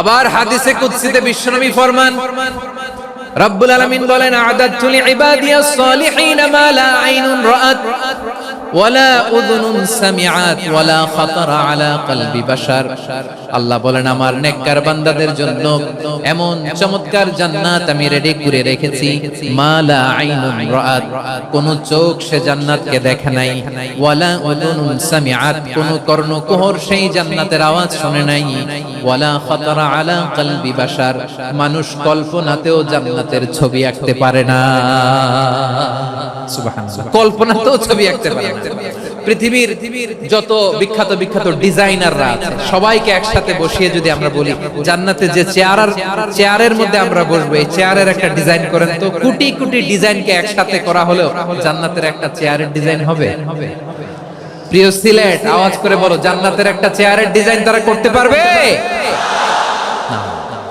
আবার হাদিসে কুৎসিতে বিশ্বনবী ফরমান। রব্বুল আলামিন বলেন আইনুন ওয়ালা উযুনুন সামিআত ওয়ালা খাতারা আলা কলবি বাশার। আল্লাহ বলেন, আমার নেককার বান্দাদের জন্য এমন চমৎকার জান্নাত আমি রেডি করে রেখেছি আইনুন কোন চোখ সে জান্নাতকে দেখে নাই ওয়ালা উযুনুন সামিআত। কোন কর্ণকুহর সেই জান্নাতের আওয়াজ শুনে নাই ওয়ালা খাতারা আলা কলবি বাশার। মানুষ কল্পনাতেও জান্নাতের ছবি আঁকতে পারে না। সুবহানাল্লাহ। কল্পনাতেও ছবি আঁকতে পারে না। পৃথিবীর যত বিখ্যাত বিখ্যাত ডিজাইনাররা আছে সবাইকে একসাথে বসিয়ে যদি আমরা বলি জান্নাতে যে চেয়ার আর চেয়ারের মধ্যে আমরা বসবো এই চেয়ারের একটা ডিজাইন করেন তো কোটি কোটি ডিজাইনকে একসাথে করা হলেও জান্নাতের একটা চেয়ারের ডিজাইন হবে। প্রিয় সিলেট আওয়াজ করে বলো জান্নাতের একটা চেয়ারের ডিজাইন তারা করতে পারবে? না।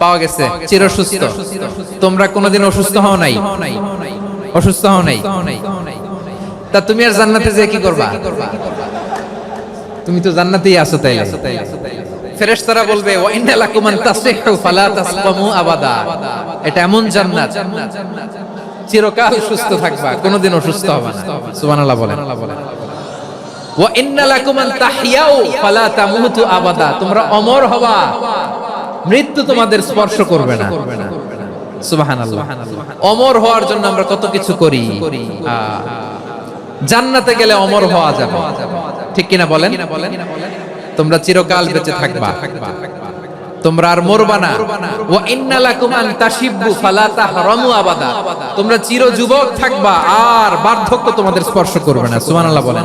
পাওয়া গেছে। চির সুস্থ তোমরা কোনোদিন অসুস্থ হও নাই। অসুস্থ হও নাই। তা তুমি আর জান্নাতে যে কি করবা? তুমি তো জান্নাতেই আছো তাইলে। ফেরেশতারা বলবে, ওয়া ইন্না লাকুম আন তাসিহু ফালা তাসকামু আবাদা। এটা এমন জান্নাত। চিরকাল সুস্থ থাকবা, কোনোদিন অসুস্থ হবে না। সুবহানাল্লাহ বলেন। ওয়া ইন্না লাকুম আন তাহইয়াউ ফালা তামুতু আবাদা। তোমরা অমর হবা। মৃত্যু তোমাদের স্পর্শ করবে না। অমর হওয়ার জন্য আমরা কত কিছু করি। জান্নাতে গেলে অমর হওয়া যাবে। ঠিক কিনা বলেন? তোমরা চিরকাল বেঁচে থাকবা। তোমরা আর মরবা না। ওয়া ইন্না আন তাশিব্বু ফালা তাহরামু আবাদা। তোমরা চির যুবক থাকবা আর বার্ধক্য তোমাদের স্পর্শ করবে না। সুবহানাল্লাহ বলেন।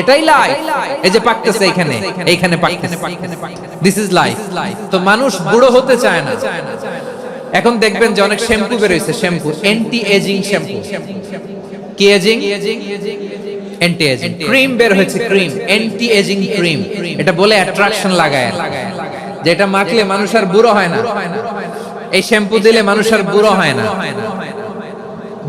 এটাই লাইফ এই যে পাকতেছে এখানে এইখানে পাকতেছে দিস ইজ লাইফ তো মানুষ বুড়ো হতে চায় না। এখন দেখবেন যে অনেক শ্যাম্পু বের বেরোইছে। শ্যাম্পু অ্যান্টি এজিং শ্যাম্পু কি এজিং অ্যান্টি এজিং ক্রিম বের হয়েছে ক্রিম অ্যান্টি এজিং ক্রিম এটা বলে অ্যাট্রাকশন লাগায় যেটা মাখলে মানুষ আর বুড়ো হয় না। এই শ্যাম্পু দিলে মানুষ আর বুড়ো হয় না।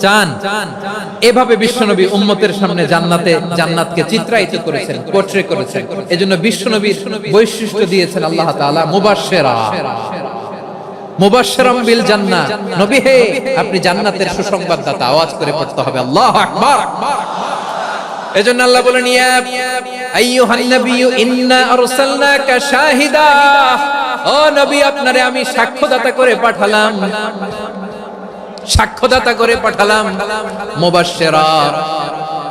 চান। এভাবে বিশ্বনবী উম্মতের সামনে জান্নাতে জান্নাতকে চিত্রায়িত করেছেন পোর্ট্রে করেছেন। এজন্য বিশ্বনবীর বৈশিষ্ট্য দিয়েছেন আল্লাহ তাআলা, মুবাশশিরা। মুবাশশিরাম বিল জান্নাহ। নবী হে, আপনি জান্নাতের সুসংবাদদাতা, আওয়াজ করে পড়তে হবে। আল্লাহু আকবার। এজন্য আল্লাহ বলেন, ইয়া আইয়ুহান নাবিয়্যু, ইন্না আরসালনাকা শাহিদা। ও নবী, আপনারে আমি সাক্ষ্যদাতা করে পাঠালাম। সাক্ষ্যদাতা করে পাঠালাম। মুবাশশিরা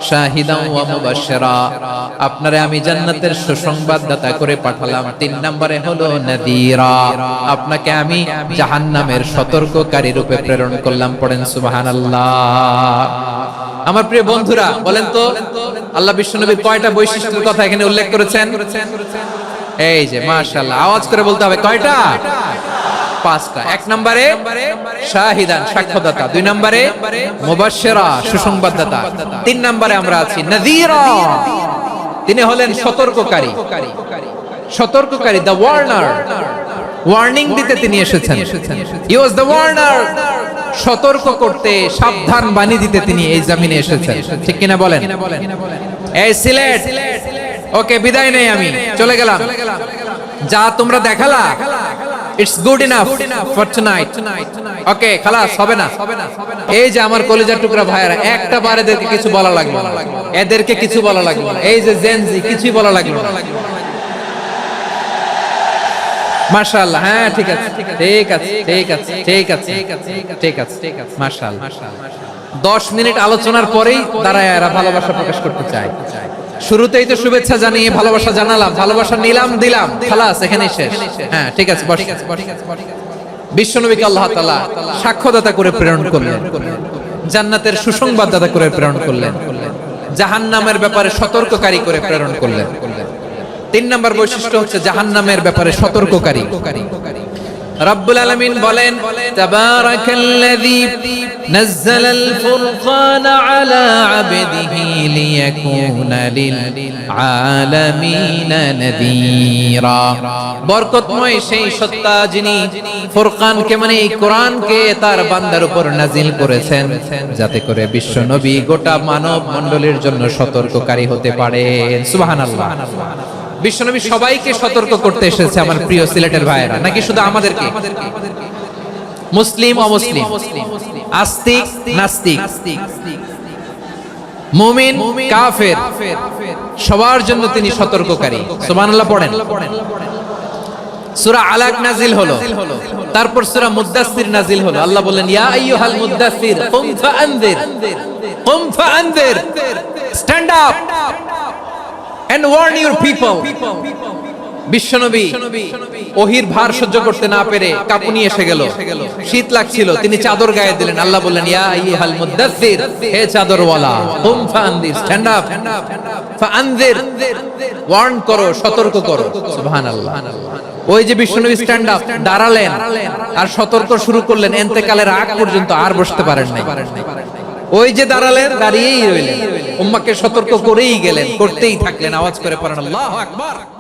শাহিদান ওয়া মুবাশশিরা। আপনারে আমি জান্নাতের সুসংবাদদাতা করে পাঠালাম। তিন নম্বরে হলো নাদিরা। আপনাকে আমি জাহান্নামের সতর্ককারী রূপে প্রেরণ করলাম। পড়েন সুবহানাল্লাহ। আমার প্রিয় বন্ধুরা, বলেন তো, আল্লাহ বিশ্বনবী কয়টা বৈশিষ্ট্যের কথা এখানে উল্লেখ করেছেন? এই যে, মাশাআল্লাহ, আওয়াজ করে বলতে হবে, কয়টা? পাঁচটা। এক নম্বরে শাহিদান দুই নম্বরে সুসংবাদদাতা। তিন নম্বরে আমরা আছি তিনি হলেন সতর্ককারী। সতর্ককারী দ্য ওয়ার্নার ওয়ার্নিং দিতে তিনি এসেছেন। হি ওয়াজ দ্য ওয়ার্নার সতর্ক করতে, সাবধান বাণী দিতে তিনি এই জামিনে এসেছেন। ঠিক কিনা বলেন? এই সিলেট। ওকে, বিদায় নেই আমি। চলে গেলাম। যা তোমরা দেখালা it's good enough for tonight okay খালাস, হবে না। এই যে আমার কলেজার টুকরা ভাইয়েরা, একটা বার এদেরকে কিছু বলা লাগবে এদেরকে কিছু বলা লাগবে এই যে জেনজি কিছুই বলা লাগবে মাশাআল্লাহ হ্যাঁ ঠিক আছে ঠিক আছে ঠিক আছে ঠিক আছে ঠিক আছে ঠিক আছে, মাশাআল্লাহ। দশ মিনিট আলোচনার পরেই দাঁড়ায় এরা ভালোবাসা প্রকাশ করতে চায়। শুরুতেই তো শুভেচ্ছা জানিয়ে, ভালোবাসা জানালাম, ভালোবাসা নিলাম, দিলাম, খালাস, এখানেই শেষ। হ্যাঁ ঠিক আছে বিশ্বনবীকে আল্লাহ তাআলা সাক্ষ্যদাতা করে প্রেরণ করলেন। জান্নাতের সুসংবাদদাতা করে প্রেরণ করলেন। জাহান্নামের ব্যাপারে সতর্ককারী করে প্রেরণ করলেন। তিন নম্বর বৈশিষ্ট্য হচ্ছে জাহান্নামের ব্যাপারে সতর্ককারী। রব্বুল আলামিন বলেন, তাবারাকাল্লাযী নাযালাল ফুরকানা আলা আবদিহি লিয়াকুনা লিল আলামিনা নাযীরা। বরকতময় সেই সত্তা যিনি ফুরকানকে মানে এই কোরআনকে তার বান্দার উপর নাজিল করেছেন, যাতে করে বিশ্ব নবী গোটা মানব মণ্ডলীর জন্য সতর্ককারী হতে পারেন। সুবহানাল্লাহ। বিশ্বনবী সবাইকে সতর্ক করতে এসেছে আমার প্রিয় সিলেটের ভাইয়েরা। নাকি শুধু আমাদেরকে? মুসলিম, অমুসলিম? আস্তিক, নাস্তিক? মুমিন, কাফের? সবার জন্য তিনি সতর্ককারী। সুবহানাল্লাহ পড়েন। সূরা আলাক নাজিল হলো। তারপর সূরা মুদ্দাসসির নাজিল হলো। আল্লাহ বললেন, ইয়া আইয়ুহাল মুদ্দাসসির কুম ফাআনদির কুম ফাআনদির, stand up. And warn your people. বিশ্বনবী, ওহির ভার সহ্য করতে না পেরে কাপুনি এসে গেল। শীত লাগছিল, তিনি চাদর গায়ে দিলেন। আল্লাহ বললেন, ইয়া আইয়ুহাল মুদ্দাসসির হে চাদরওয়ালা কুম ফাআনদির স্ট্যান্ড আপ ফাআনদির ওয়ার্ন করো, সতর্ক করো। সুবহানাল্লাহ। ওই যে বিশ্বনবী স্ট্যান্ড আপ দাঁড়ালেন। আর সতর্ক শুরু করলেন। এন্তেকালের আগ পর্যন্ত আর বসতে পারেন নাই। ওই যে দাঁড়ালেন দাঁড়িয়েই রইলেন। উম্মাকে সতর্ক করেই গেলেন, করতেই থাকলেন, আওয়াজ করে পড়েন, আল্লাহু আকবার।